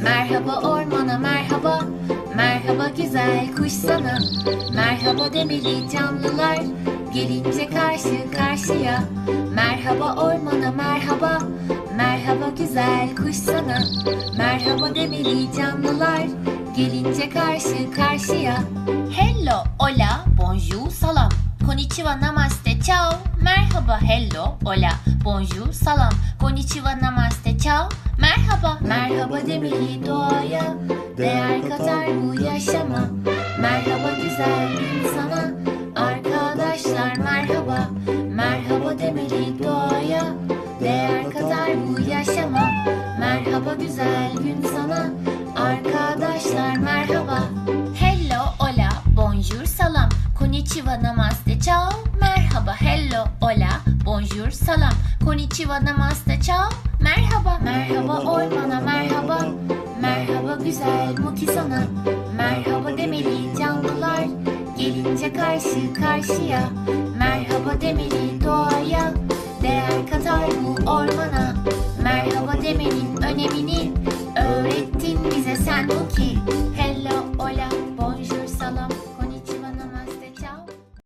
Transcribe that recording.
Merhaba ormana merhaba. Merhaba güzel kuş sana. Merhaba demeli canlılar. Gelince karşı karşıya. Merhaba ormana merhaba. Merhaba güzel kuş sana. Merhaba demeli canlılar. Gelince karşı karşıya. Hello, hola, bonjour, salam. Konnichiwa, namaste, ciao. Merhaba, hello, hola, bonjour, salam. Konnichiwa, namaste, ciao Merhaba, merhaba demeli doğaya Değer katar bu yaşama. Merhaba güzel insana Arkadaşlar merhaba. Merhaba demeli doğaya Değer katar bu yaşama. Merhaba güzel gün sana Arkadaşlar merhaba. Hello, hola, bonjour, salam. Konnichiwa, namaste, ciao. Merhaba, hello, hola, bonjour, salam Konnichiwa, namaste, ciao Merhaba, merhaba ormana merhaba. Merhaba güzel muki sana. Merhaba demeli canlılar. Gelince karşı karşıya. Merhaba demeli doğaya. Değer katar bu ormana. Merhaba demenin önemini Öğrettin bize sen Muki